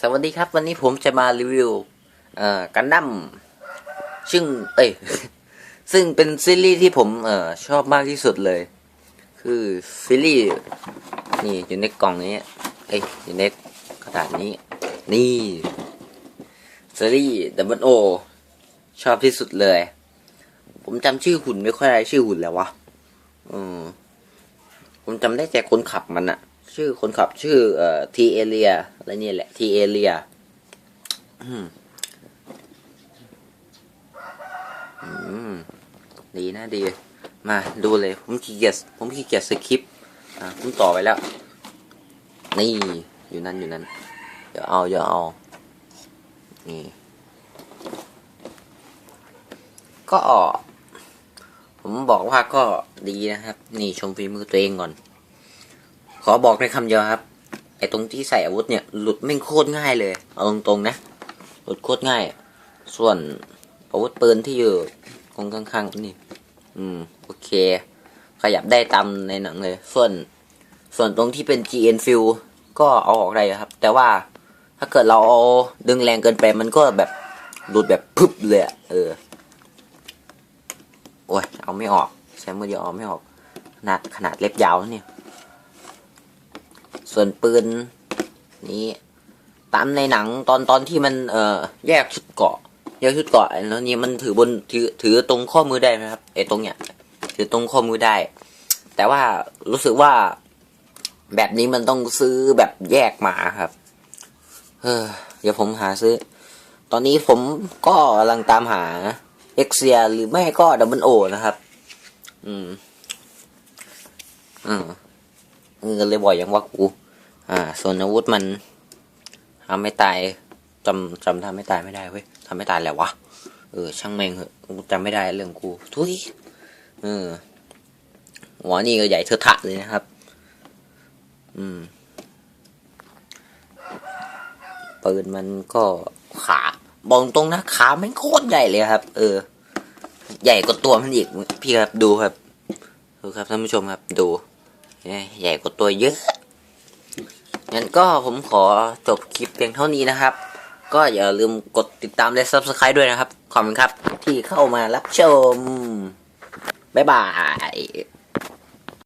สวัสดีครับ วันนี้ผมจะมารีวิวกันดั้มซึ่ง เอ้ย ซึ่งเป็นซีรีส์ที่ผมเออชอบมากที่สุดเลย คือซีรีส์นี่อยู่ในกล่องนี้ เอ้ยอยู่ในกระดาษนี้ นี่ซีรีส์ดับเบิลโอชอบที่สุดเลย ผมจำชื่อหุ่นไม่ค่อยได้ชื่อหุ่นแล้ววะอืมผมจำได้แต่คนขับมันอะ ชื่อคนขับชื่อเอ่อทีเอเลียอะไรนี่แหละทีเอเลียอืมอืมดีนะดี มาดูเลย ผมขี้เกียจผมขี้เกียจสคริปต์อะผมต่อไปแล้ว นี่ อยู่นั่นอยู่นั่นเดี๋ยวเอาเดี๋ยวเอา นี่ ก็ผมบอกว่าก็ดีนะครับ นี่ชมฝีมือตัวเองก่อน ขอบอกในคำเดียวครับ ไอ้ตรงที่ใส่อาวุธเนี่ย หลุดไม่โคตรง่ายเลย เอาตรงๆนะ หลุดโคตรง่าย ส่วนอาวุธปืนที่อยู่ตรงข้างๆนี่ อืม โอเค ขยับได้ตามในหนังเลย ส่วน ส่วนตรงที่เป็น GN f i e l ก็เอาออกได้ครับ แต่ว่าถ้าเกิดเราเอาดึงแรงเกินไปมันก็แบบหลุดแบบพึบเลยเออ โอ้ย เอาไม่ออก ใช้มือเดียวเอาไม่ออกขนาดขนาดเล็บยาวนะเนี่ย ส่วนปืนนี้ตามในหนังตอนตอนที่มันเอ่อแยกชุดเกาะแยกชุดเกาะแล้วนี่มันถือบนถือถือตรงข้อมือได้ไหมครับไอ้ตรงเนี้ยถือตรงข้อมือได้ แต่ว่ารู้สึกว่าแบบนี้มันต้องซื้อแบบแยกมาครับ เออเดี๋ยวผมหาซื้อ ตอนนี้ผมก็กำลังตามหาเอ็กเซียหรือไม่ก็ดับเบิลโอนะครับ อืม อืมเงินเลยบ่อยอย่างว่ากู อ่า ส่วนอาวุธมันทำไม่ตายจำจำทำไม่ตายไม่ได้เว้ยทำไม่ตายแล้ววะ เออ ช่างแม่งเหอะจำไม่ได้เรื่องกู ทุยเออหัวนี่ก็ใหญ่เทอะทะเลยนะครับ อืมปืนมันก็ขาบอกตรงนะขาม่งโคตรใหญ่เลยครับ เออ ใหญ่กว่าตัวมันอีก พี่ครับดูครับดูครับท่านผู้ชมครับดู ใหญ่กว่าตัวเยอะ งั้นก็ผมขอจบคลิปเพียงเท่านี้นะครับ ก็อย่าลืมกดติดตามและ subscribe ด้วยนะครับ ขอบคุณครับที่เข้ามารับชม บ๊ายบาย